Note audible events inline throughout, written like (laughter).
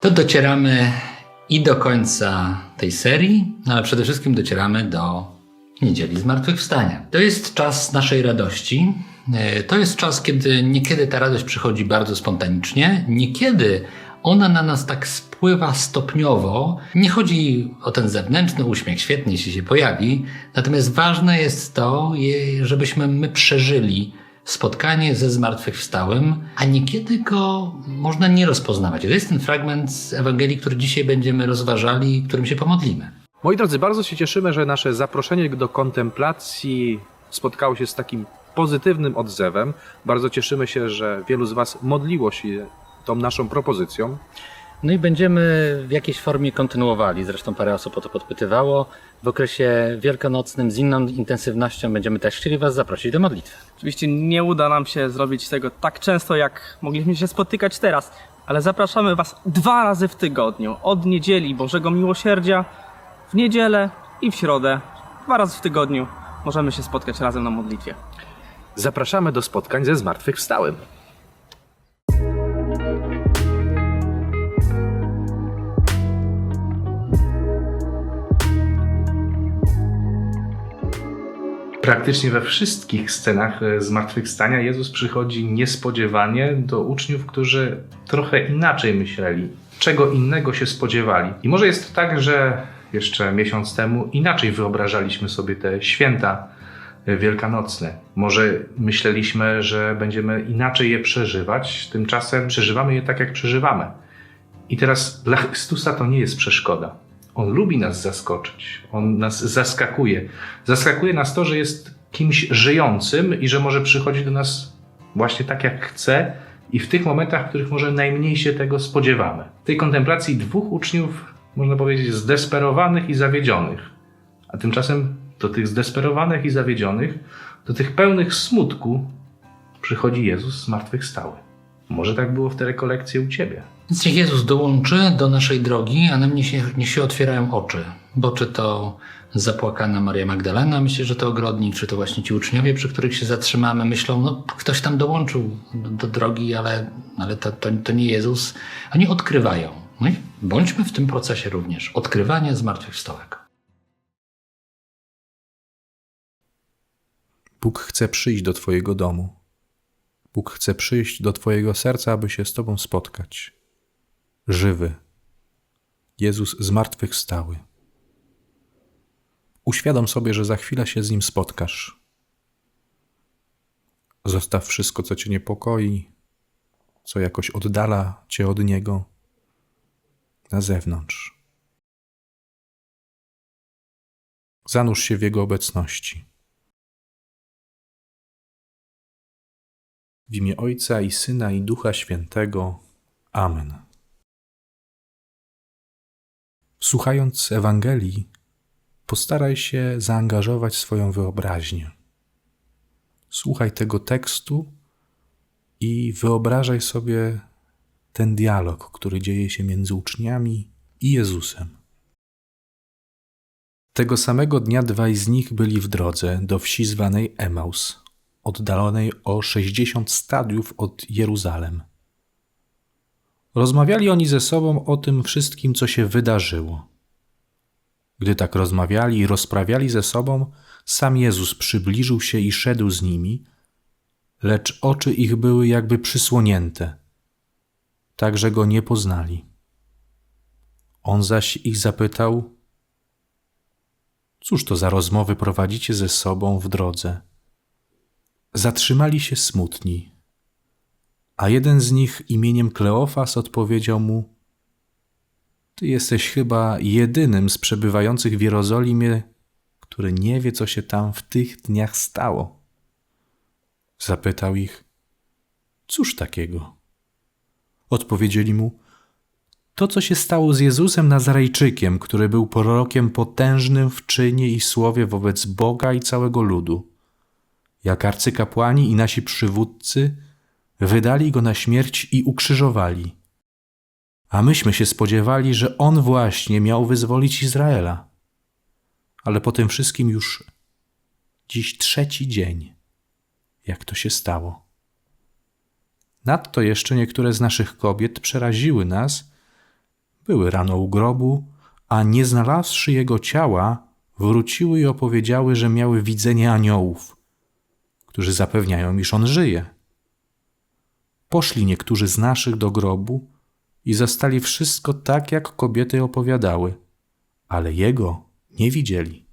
To docieramy i do końca tej serii, no ale przede wszystkim docieramy do niedzieli zmartwychwstania. To jest czas naszej radości. E, To jest czas, kiedy niekiedy ta radość przychodzi bardzo spontanicznie, niekiedy ona na nas tak spływa stopniowo. Nie chodzi o ten zewnętrzny uśmiech, świetnie jeśli się pojawi, natomiast ważne jest to, żebyśmy my przeżyli spotkanie ze zmartwychwstałym, a niekiedy go można nie rozpoznawać. To jest ten fragment z Ewangelii, który dzisiaj będziemy rozważali którym się pomodlimy. Moi drodzy, bardzo się cieszymy, że nasze zaproszenie do kontemplacji spotkało się z takim pozytywnym odzewem. Bardzo cieszymy się, że wielu z Was modliło się tą naszą propozycją. No i będziemy w jakiejś formie kontynuowali. Zresztą parę osób o to podpytywało. W okresie wielkanocnym z inną intensywnością będziemy też chcieli Was zaprosić do modlitwy. Oczywiście nie uda nam się zrobić tego tak często, jak mogliśmy się spotykać teraz, ale zapraszamy Was dwa razy w tygodniu. Od niedzieli Bożego Miłosierdzia, w niedzielę i w środę. Dwa razy w tygodniu możemy się spotkać razem na modlitwie. Zapraszamy do spotkań ze zmartwychwstałym. Praktycznie we wszystkich scenach e, zmartwychwstania Jezus przychodzi niespodziewanie do uczniów, którzy trochę inaczej myśleli, czego innego się spodziewali. I może jest tak, że jeszcze miesiąc temu inaczej wyobrażaliśmy sobie te święta e, wielkanocne. Może myśleliśmy, że będziemy inaczej je przeżywać, tymczasem przeżywamy je tak, jak przeżywamy. I teraz dla Chrystusa to nie jest przeszkoda. On lubi nas zaskoczyć. On nas zaskakuje. Zaskakuje nas to, że jest kimś żyjącym i że może przychodzić do nas właśnie tak, jak chce i w tych momentach, w których może najmniej się tego spodziewamy. W tej kontemplacji dwóch uczniów, można powiedzieć, zdesperowanych i zawiedzionych. A tymczasem do tych zdesperowanych i zawiedzionych, do tych pełnych smutku przychodzi Jezus zmartwychwstały. Może tak było w tej rekolekcji u Ciebie. Więc niech Jezus dołączy do naszej drogi, a na mnie się, niech się otwierają oczy. Bo czy to zapłakana Maria Magdalena, myślę, że to ogrodnik, czy to właśnie ci uczniowie, przy których się zatrzymamy, myślą, no ktoś tam dołączył do, do drogi, ale, ale to, to, to nie Jezus. Oni odkrywają. No i bądźmy w tym procesie również. Odkrywania zmartwychwstałego. Bóg chce przyjść do Twojego domu. Bóg chce przyjść do Twojego serca, aby się z Tobą spotkać. Żywy. Jezus zmartwychwstały. Uświadom sobie, że za chwilę się z Nim spotkasz. Zostaw wszystko, co Cię niepokoi, co jakoś oddala Cię od Niego, na zewnątrz. Zanurz się w Jego obecności. W imię Ojca i Syna i Ducha Świętego. Amen. Słuchając Ewangelii, postaraj się zaangażować swoją wyobraźnię. Słuchaj tego tekstu i wyobrażaj sobie ten dialog, który dzieje się między uczniami i Jezusem. Tego samego dnia dwaj z nich byli w drodze do wsi zwanej Emaus, oddalonej o 60 stadiów od Jeruzalem. Rozmawiali oni ze sobą o tym wszystkim, co się wydarzyło. Gdy tak rozmawiali i rozprawiali ze sobą, sam Jezus przybliżył się i szedł z nimi, lecz oczy ich były jakby przysłonięte, tak że go nie poznali. On zaś ich zapytał: Cóż to za rozmowy prowadzicie ze sobą w drodze? Zatrzymali się smutni, a jeden z nich imieniem Kleofas odpowiedział mu: Ty jesteś chyba jedynym z przebywających w Jerozolimie, który nie wie, co się tam w tych dniach stało. Zapytał ich: Cóż takiego? Odpowiedzieli mu: To, co się stało z Jezusem Nazarejczykiem, który był prorokiem potężnym w czynie i słowie wobec Boga i całego ludu jak arcykapłani i nasi przywódcy wydali go na śmierć i ukrzyżowali. A myśmy się spodziewali, że on właśnie miał wyzwolić Izraela. Ale po tym wszystkim już dziś trzeci dzień, jak to się stało. Nadto jeszcze niektóre z naszych kobiet przeraziły nas Były rano u grobu, a nie znalazłszy jego ciała, wróciły i opowiedziały, że miały widzenie aniołów, którzy zapewniają, iż on żyje. Poszli niektórzy z naszych do grobu i zastali wszystko tak, jak kobiety opowiadały, ale jego nie widzieli.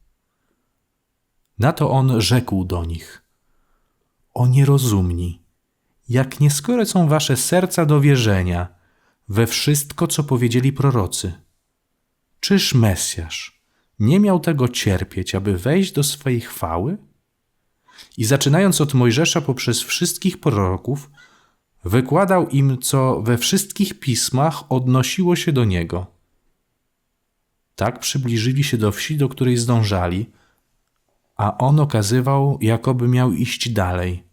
Na to on rzekł do nich: O nierozumni, jak nieskore są wasze serca do wierzenia we wszystko, co powiedzieli prorocy. Czyż Mesjasz nie miał tego cierpieć, aby wejść do swej chwały? I zaczynając od Mojżesza poprzez wszystkich proroków, wykładał im, co we wszystkich pismach odnosiło się do niego. Tak przybliżyli się do wsi, do której zdążali, a on okazywał, jakoby miał iść dalej.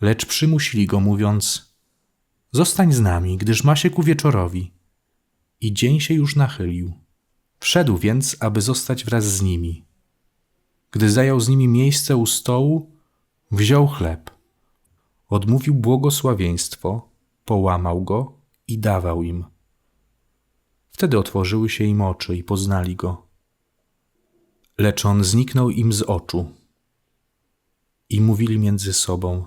Lecz przymusili go, mówiąc: Zostań z nami, gdyż ma się ku wieczorowi. I dzień się już nachylił. Wszedł więc, aby zostać wraz z nimi. Gdy zajął z nimi miejsce u stołu, wziął chleb, odmówił błogosławieństwo, połamał go i dawał im. Wtedy otworzyły się im oczy i poznali go. Lecz on zniknął im z oczu. I mówili między sobą: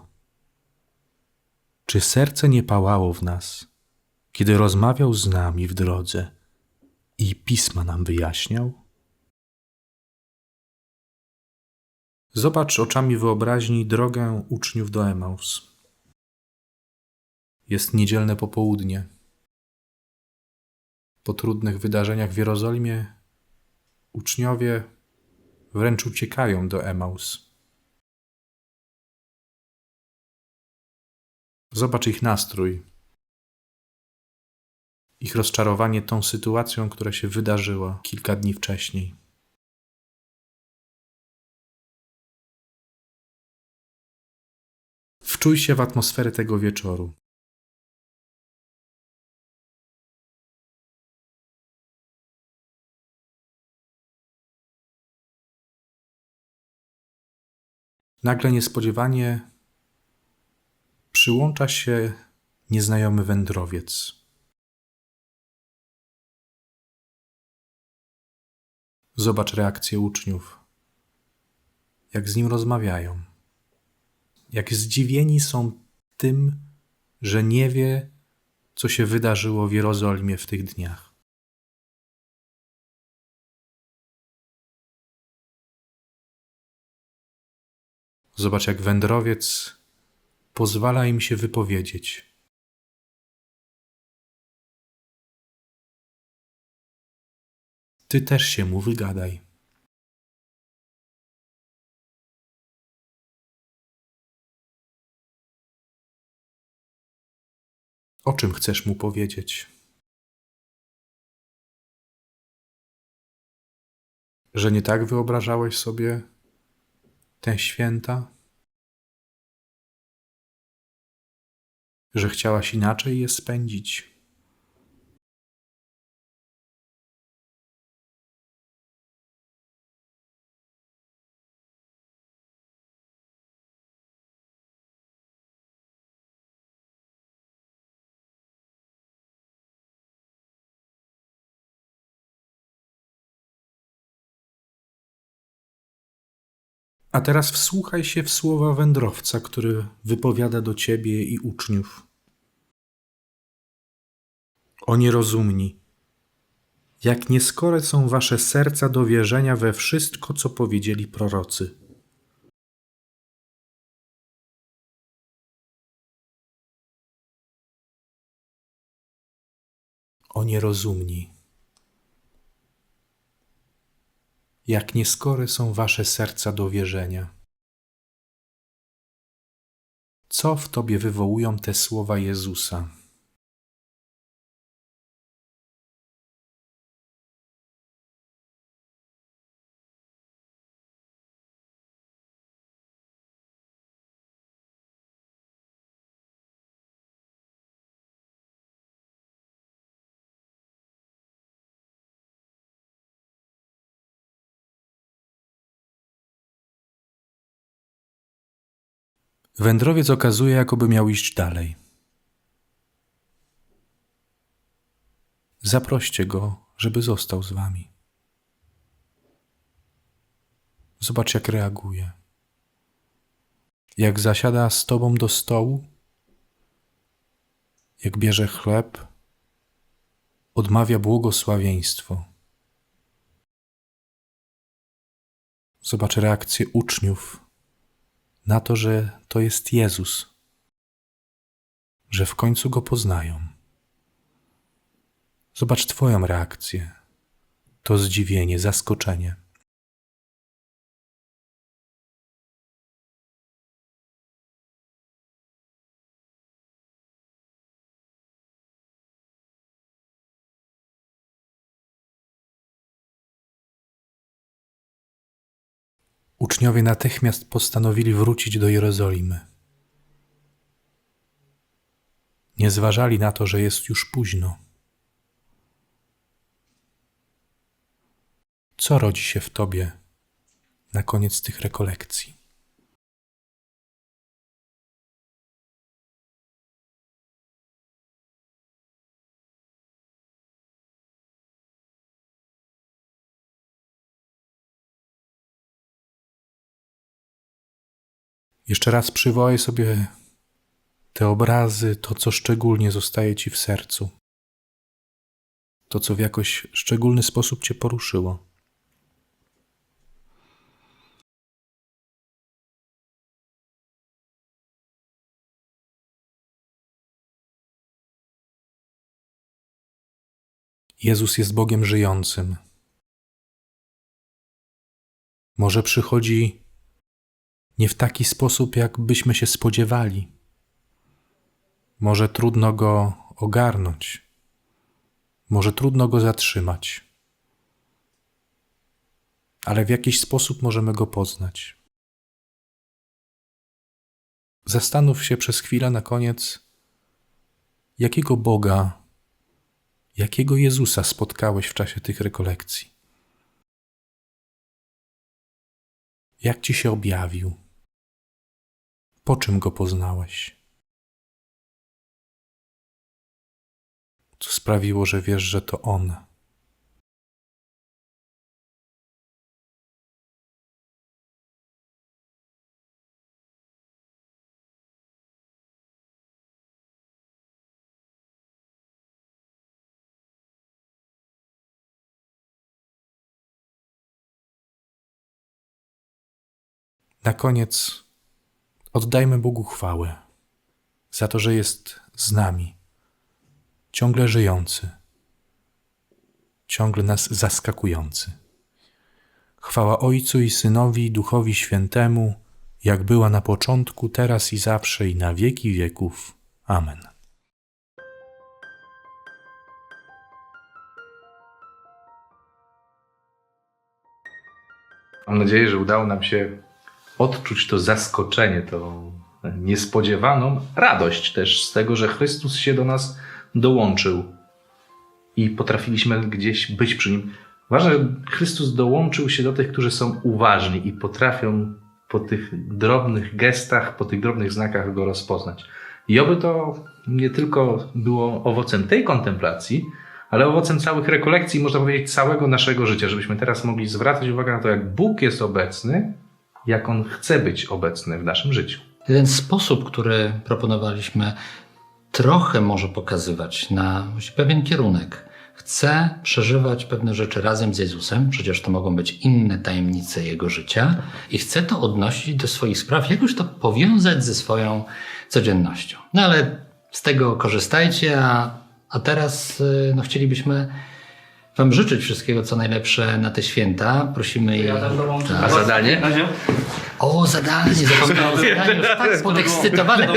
Czy serce nie pałało w nas, kiedy rozmawiał z nami w drodze i pisma nam wyjaśniał? Zobacz oczami wyobraźni drogę uczniów do Emaus. Jest niedzielne popołudnie. Po trudnych wydarzeniach w Jerozolimie uczniowie wręcz uciekają do Emaus. Zobacz ich nastrój, ich rozczarowanie tą sytuacją, która się wydarzyła kilka dni wcześniej. Wczuj się w atmosferę tego wieczoru. Nagle niespodziewanie przyłącza się nieznajomy wędrowiec. Zobacz reakcję uczniów, jak z nim rozmawiają, jak zdziwieni są tym, że nie wie, co się wydarzyło w Jerozolimie w tych dniach. Zobacz, jak wędrowiec pozwala im się wypowiedzieć. Ty też się mu wygadaj. O czym chcesz mu powiedzieć? Że nie tak wyobrażałeś sobie te święta? Że chciałaś inaczej je spędzić? A teraz wsłuchaj się w słowa wędrowca, który wypowiada do ciebie i uczniów. O nierozumni, jak nieskore są wasze serca do wierzenia we wszystko, co powiedzieli prorocy. O nierozumni. Jak nieskore są wasze serca do wierzenia. Co w tobie wywołują te słowa Jezusa? Wędrowiec okazuje, jakoby miał iść dalej. Zaproście go, żeby został z wami. Zobacz, jak reaguje. Jak zasiada z tobą do stołu, jak bierze chleb, odmawia błogosławieństwo. Zobacz reakcję uczniów na to, że to jest Jezus, że w końcu go poznają. Zobacz Twoją reakcję. To zdziwienie, zaskoczenie. Uczniowie natychmiast postanowili wrócić do Jerozolimy. Nie zważali na to, że jest już późno. Co rodzi się w tobie na koniec tych rekolekcji? Jeszcze raz przywołaj sobie te obrazy, to co szczególnie zostaje ci w sercu, to co w jakoś szczególny sposób cię poruszyło. Jezus jest Bogiem żyjącym. Może przychodzi nie w taki sposób, jak byśmy się spodziewali. Może trudno go ogarnąć, może trudno go zatrzymać, ale w jakiś sposób możemy go poznać. Zastanów się przez chwilę na koniec, jakiego Boga, jakiego Jezusa spotkałeś w czasie tych rekolekcji. Jak ci się objawił? Po czym go poznałeś? Co sprawiło, że wiesz, że to on? Na koniec oddajmy Bogu chwałę za to, że jest z nami, ciągle żyjący, ciągle nas zaskakujący. Chwała Ojcu i Synowi Duchowi Świętemu, jak była na początku, teraz i zawsze i na wieki wieków. Amen. Mam nadzieję, że udało nam się odczuć to zaskoczenie, tą niespodziewaną radość też z tego, że Chrystus się do nas dołączył i potrafiliśmy gdzieś być przy nim. Ważne, że Chrystus dołączył się do tych, którzy są uważni i potrafią po tych drobnych gestach, po tych drobnych znakach go rozpoznać. I oby to nie tylko było owocem tej kontemplacji, ale owocem całych rekolekcji, można powiedzieć, całego naszego życia, żebyśmy teraz mogli zwracać uwagę na to, jak Bóg jest obecny, jak On chce być obecny w naszym życiu. Ten sposób, który proponowaliśmy, trochę może pokazywać na pewien kierunek. Chcę przeżywać pewne rzeczy razem z Jezusem, przecież to mogą być inne tajemnice Jego życia, i chcę to odnosić do swoich spraw, jakoś to powiązać ze swoją codziennością. No ale z tego korzystajcie, a, a teraz y, no, chcielibyśmy Wam życzyć wszystkiego, co najlepsze na te święta. Prosimy i... A zadanie? O, zadanie, zapomniałem o zadaniu, już tak podekscytowany.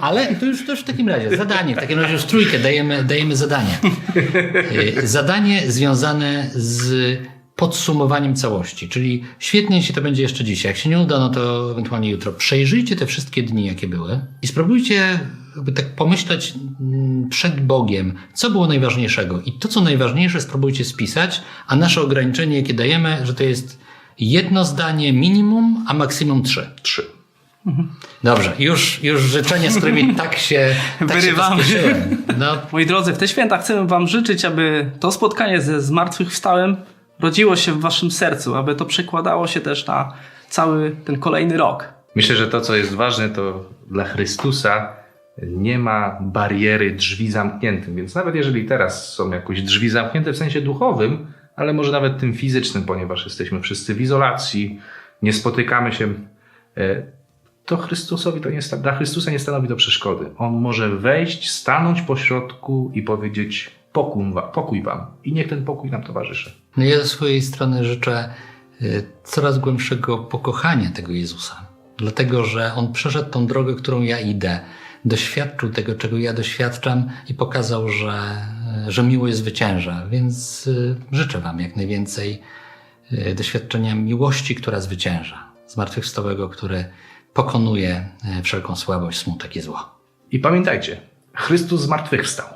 Ale to już, to już w takim razie, zadanie, w takim razie już trójkę dajemy, dajemy zadanie. Y, Zadanie związane z podsumowaniem całości, czyli świetnie, jeśli to będzie jeszcze dzisiaj. Jak się nie uda, no to ewentualnie jutro. Przejrzyjcie te wszystkie dni, jakie były i spróbujcie jakby tak pomyśleć mm, przed Bogiem, co było najważniejszego. I to, co najważniejsze, spróbujcie spisać, a nasze ograniczenie, jakie dajemy, że to jest jedno zdanie minimum, a maksimum trzy. Trzy. Dobrze, już, już życzenia, z którymi tak się, tak się Wyrywamy. pospieszyłem. No, (laughs) Moi drodzy, w te święta chcemy Wam życzyć, aby to spotkanie ze zmartwychwstałym rodziło się w Waszym sercu, aby to przekładało się też na cały ten kolejny rok. Myślę, że to, co jest ważne, to dla Chrystusa nie ma bariery drzwi zamkniętym. Więc nawet jeżeli teraz są jakoś drzwi zamknięte w sensie duchowym, ale może nawet tym fizycznym, ponieważ jesteśmy wszyscy w izolacji, nie spotykamy się, e, to Chrystusowi to nie, dla Chrystusa nie stanowi to przeszkody. On może wejść, stanąć po środku i powiedzieć pokój, wa- pokój wam. I niech ten pokój nam towarzyszy. no ja ze swojej strony życzę y, coraz głębszego pokochania tego Jezusa. Dlatego, że On przeszedł tą drogę, którą ja idę, doświadczył tego, czego ja doświadczam i pokazał, że, że miłość zwycięża. Więc y, życzę Wam jak najwięcej y, doświadczenia miłości, która zwycięża. Zmartwychwstałego, który pokonuje y, wszelką słabość, smutek i zło. I pamiętajcie, Chrystus zmartwychwstał.